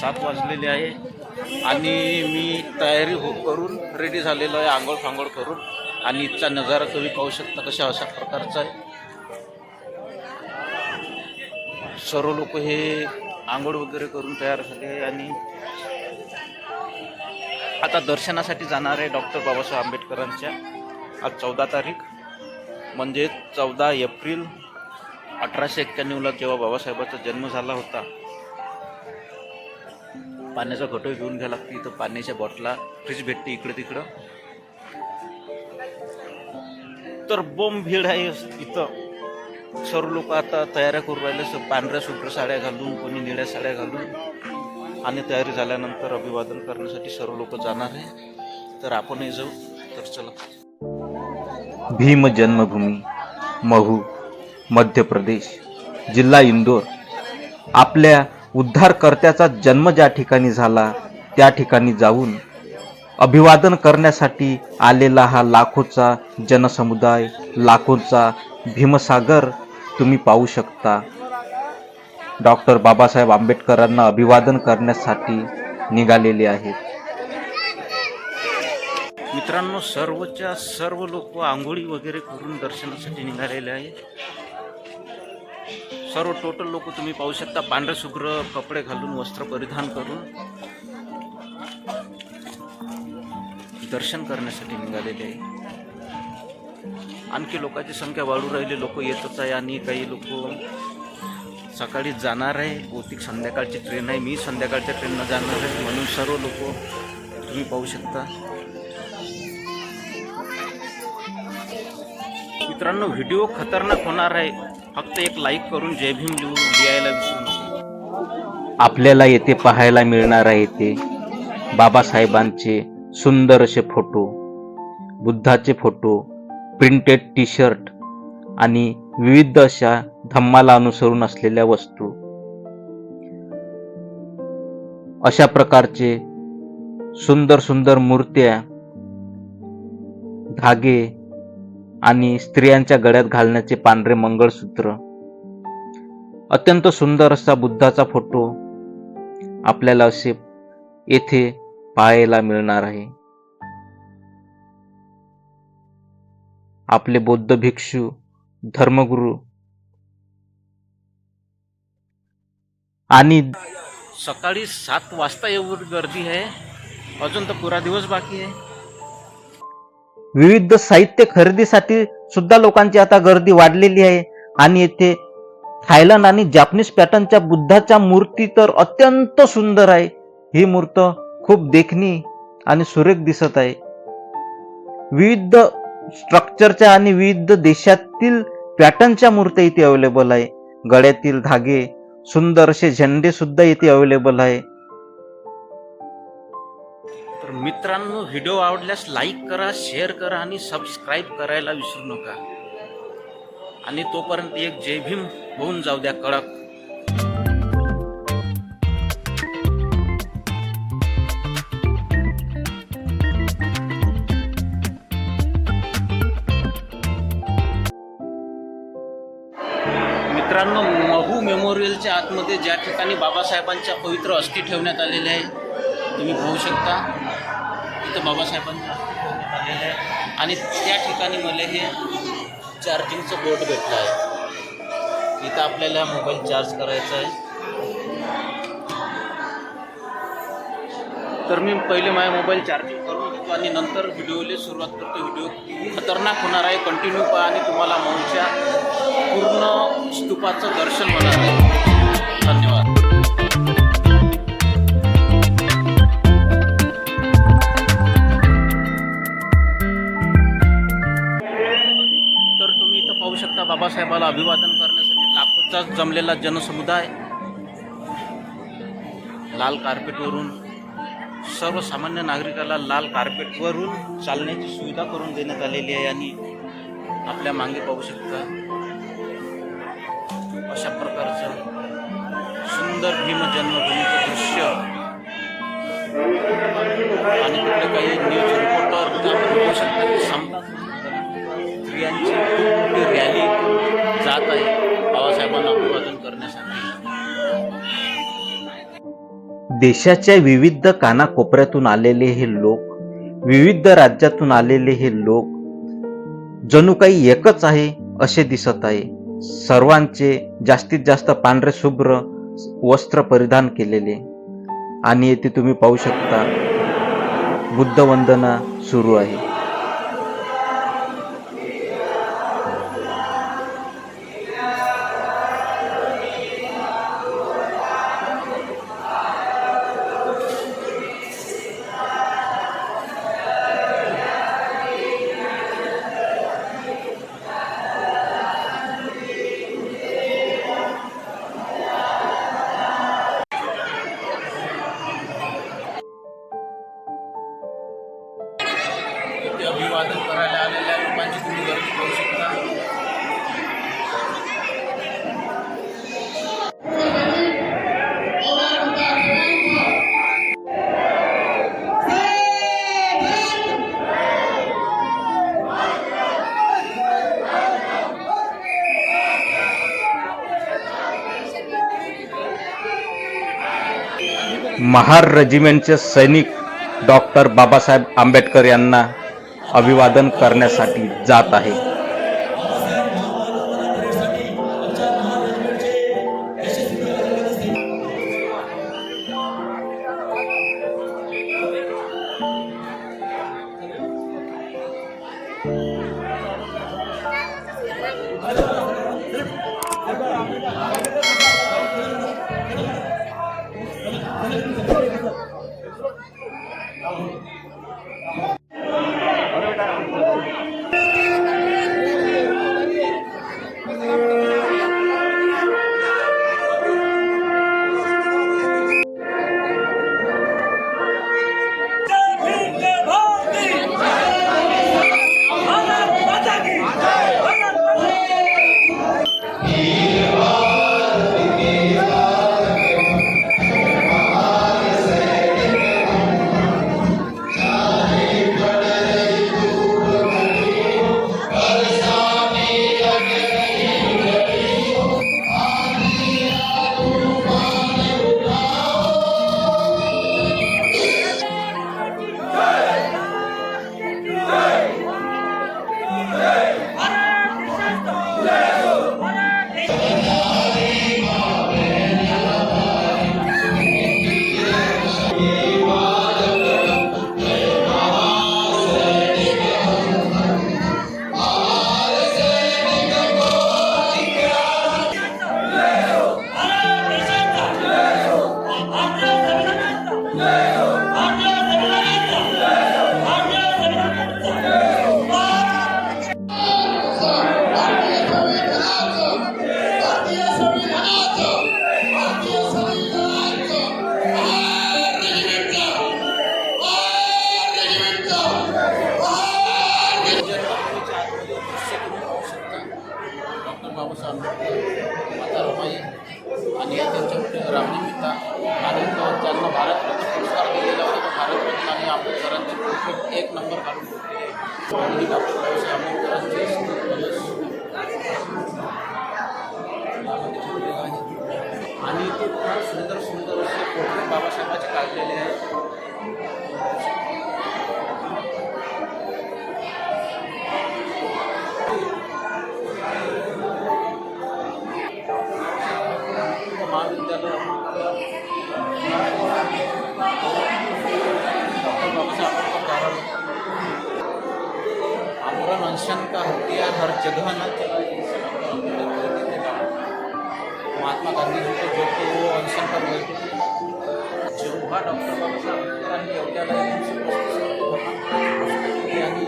सात वाजलेले आहे. आणि मी तयारी हो करून रेडी झालेलो आहे आंघोळ फांघोळ करून. आणि इथचा नजारा तुम्ही पाहू शकता कशा अशा प्रकारचा आहे. सर्व लोक हे आंघोळ वगैरे करून तयार झाले आहे आणि आता दर्शनासाठी जाणार आहे डॉक्टर बाबासाहेब आंबेडकरांच्या. आज चौदा तारीख. म्हणजे चौदा एप्रिल अठराशे एक्क्याण्णवला जेव्हा बाबासाहेबाचा जन्म झाला होता पाण्याचा घटो घेऊन घ्या लागते इथं पाण्याच्या बॉटला फ्रीज भेटते इकडं तिकडं. तर बोंब भीड आहे इथं. सर्व लोक आता तयाऱ्या करू राहिले. पांढऱ्या शुभ्र साड्या घालून कोणी निळ्या साड्या घालून. आणि तयारी झाल्यानंतर अभिवादन करण्यासाठी सर्व लोक जाणार आहे. तर आपणही जाऊ. तर चला. भीम जन्मभूमी महू मध्य प्रदेश जिल्हा इंदोर. आपल्या उद्धारकर्त्याचा जन्म ज्या ठिकाणी झाला त्या ठिकाणी जाऊन अभिवादन करण्यासाठी आलेला हा लाखोचा जनसमुदाय लाखोचा भीमसागर तुम्ही पाहू शकता. डॉक्टर बाबासाहेब आंबेडकरांना अभिवादन करण्यासाठी निघालेले आहेत. मित्रांनो सर्वच्या सर्व लोक आंघोळी वगैरे करून दर्शनासाठी निघालेले आहेत. सर्व टोटल लोक तुम्ही पाहू शकता. पांढरे शुभ्र कपडे घालून वस्त्र परिधान करून. दर्शन करण्यासाठी निघालेले आहे. आणखी लोकांची संख्या वाढू राहिली. लोक येतच आहे आणि काही लोक सकाळी जाणार आहे. बहुतेक संध्याकाळची ट्रेन आहे. मी संध्याकाळच्या ट्रेननं जाणार आहे. म्हणून सर्व लोक तुम्ही पाहू शकता. मित्रांनो व्हिडिओ खतरनाक होणार आहे. फक्त एक लाईक करून जय भीम लिहून लिहायला विसरू नका. आपल्याला येथे पाहायला मिळणार आहे ते बाबासाहेबांचे सुंदर असे फोटो बुद्धाचे फोटो प्रिंटेड टी शर्ट आणि विविध अशा धम्माला अनुसरून असलेल्या वस्तू. अशा प्रकारचे सुंदर सुंदर मूर्त्या धागे आणि स्त्रियांच्या गळ्यात घालण्याचे पांढरे मंगळसूत्र. अत्यंत सुंदर असा बुद्धाचा फोटो आपल्याला असे येथे पाहायला मिळणार आहे. आपले बौद्ध भिक्षू धर्मगुरू आणि सकाळी सात वाजता एवढी गर्दी आहे. अजून तर पुरा दिवस बाकी आहे. विविध साहित्य खरेदीसाठी सुद्धा लोकांची आता गर्दी वाढलेली आहे. आणि येथे थायलंड आणि जापनीज पॅटर्नच्या बुद्धाच्या मूर्ती तर अत्यंत सुंदर आहे. ही मूर्त खूप देखणी आणि सुरेख दिसत आहे. विविध स्ट्रक्चरच्या आणि विविध देशातील पॅटर्नच्या मूर्त्या इथे अवेलेबल आहे. गळ्यातील धागे सुंदर असे झेंडे सुद्धा इथे अवेलेबल आहे. मित्रांनो व्हिडिओ आवडल्यास लाईक करा शेअर करा आणि सबस्क्राईब करायला विसरू नका. आणि तोपर्यंत एक जय भीम होऊन जाऊ द्या कडक. मित्रांनो महू मेमोरियलच्या आतमध्ये ज्या ठिकाणी बाबासाहेबांच्या पवित्र अस्थि ठेवण्यात आलेल्या आहे तुम्ही पाहू शकता. इथं बाबासाहेबांच्या अस्थी आहे आणि त्या ठिकाणी मला हे चार्जिंगचं बोर्ड भेटलं आहे. इथं आपल्याला मोबाईल चार्ज करायचा आहे. तर मी पहिले माझा मोबाईल चार्जिंग करून घेतो आणि नंतर व्हिडिओला सुरुवात करतो. व्हिडिओ खतरनाक होणार आहे. कंटिन्यू पहा आणि तुम्हाला मौच्या पूर्ण स्तूपाचं दर्शन होणार आहे. धन्यवाद. बाबासाहेबाला अभिवादन करण्यासाठी लाखोचा जमलेला जनसमुदाय लाल कार्पेटवरून सर्वसामान्य नागरिकाला लाल कार्पेटवरून चालण्याची सुविधा करून देण्यात आलेली आहे आणि आपल्या मागे पाहू शकता अशा प्रकारचं सुंदर भीम जन्मभूमीचं दृश्य. आणि तिकडे काही न्यूज रिपोर्टर आपण बघू शकता. की देशाच्या विविध कानाकोपऱ्यातून आलेले हे लोक विविध राज्यातून आलेले हे लोक जणू काही एकच आहे असे दिसत आहे. सर्वांचे जास्तीत जास्त पांढरे शुभ्र वस्त्र परिधान केलेले. आणि येथे तुम्ही पाहू शकता बुद्ध वंदना सुरू आहे. इथे करायला आलेल्या लोकांची तुम्ही गर्दी करू शकता. महार रेजिमेंटचे सैनिक डॉक्टर बाबासाहेब आंबेडकर यांना अभिवादन करण्यासाठी जात आहे. डॉक्टर आणि ते फार सुंदर सुंदर असे पोर्ट्रेट बाबासाहेबाचे काढलेले आहेत. दर्शन का हथियार हर जगह न महात्मा गांधी जी को जो कि वो अनशन पर गए थे जेव्हा डॉक्टर बाबासाहेब आंबेडकरांनी एवढ्याला एकोणीसशे आणि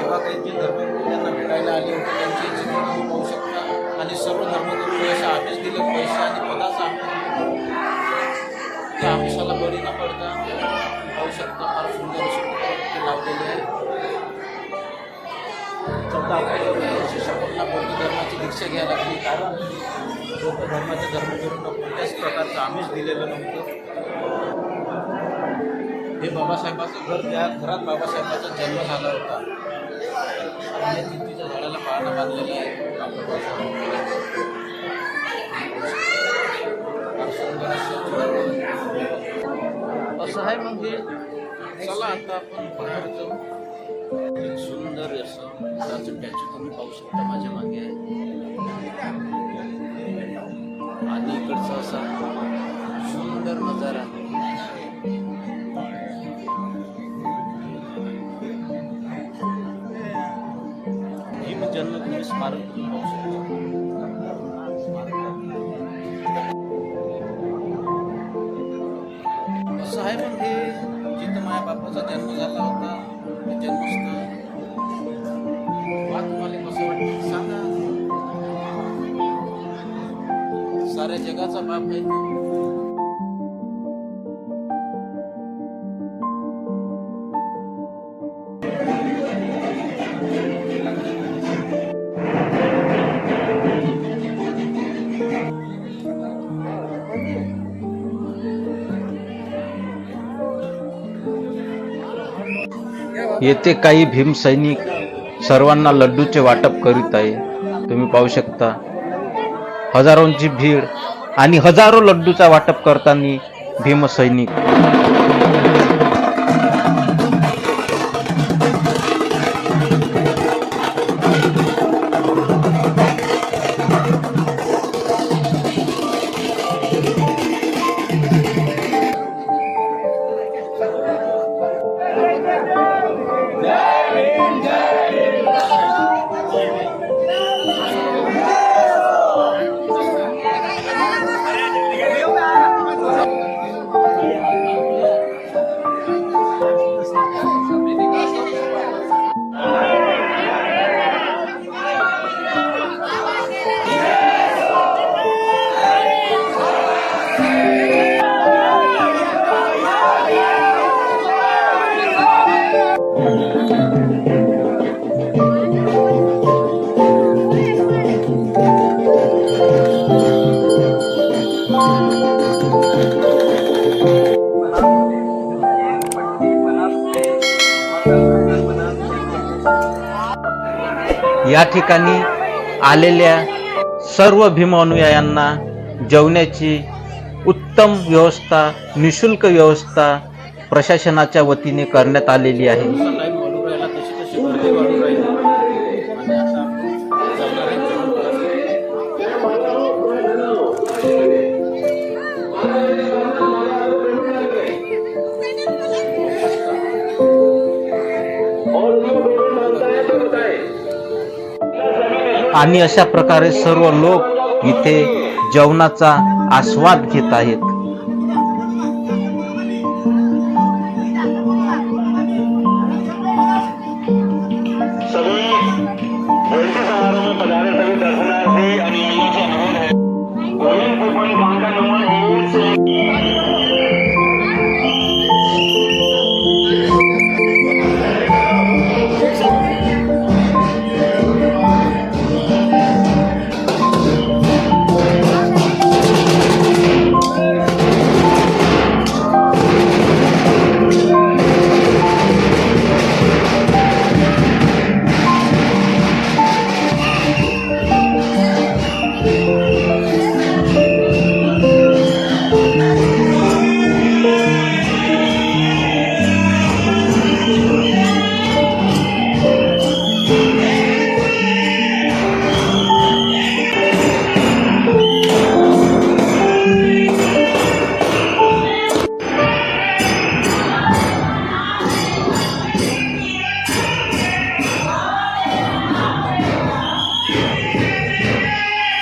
तेव्हा काही जे धर्मगुरू त्यांना भेटायला आले होते त्यांची चित्र तुम्ही पाहू शकता. आणि सर्व धर्मगुरू असे आदेश दिले पैसे आणि पदाचा बौद्ध धर्माची दीक्षा घ्यायला लागली कारण बौद्ध धर्माच्या धर्मगुरूंना कोणत्याच प्रकारचं आमिष दिलेलं नव्हतं हे बाबासाहेबाचं घर त्या घरात बाबासाहेबाचा जन्म झाला होता. आणि तिच्या चिंतीच्या झाडाला पाळणं बांधलेलं आहे. असं आहे म्हणजे चला आता आपण बाहेर जाऊ. एक सुंदर असं मुलाचं स्टॅच्यू तुम्ही पाहू शकता माझ्या मागे आहे. आणि इकडचा असा सुंदर नजारा. भीम जन्मभूमी स्मारक तुम्ही पाहू शकता. असं आहे पण हे जिथं माझ्या बापाचा जन्म झाला होता जन्मस्थळ वा तुम्हाला कसं वाटतं सांगा साऱ्या जगाचा बाप आहे. येथे काही भीमसैनिक सर्वांना लड्डूचे वाटप करीत आहे. तुम्ही पाहू शकता. हजारोंची भीड आणि हजारो लड्डूचा वाटप करताना भीमसैनिक या ठिकाणी आलेल्या सर्व भीम अनुयायांना जेवण्याची उत्तम व्यवस्था निशुल्क व्यवस्था प्रशासनाच्या वतीने करण्यात आलेली आहे. आणि अशा प्रकारे सर्व लोक इथे जेवणाचा आस्वाद घेत आहेत.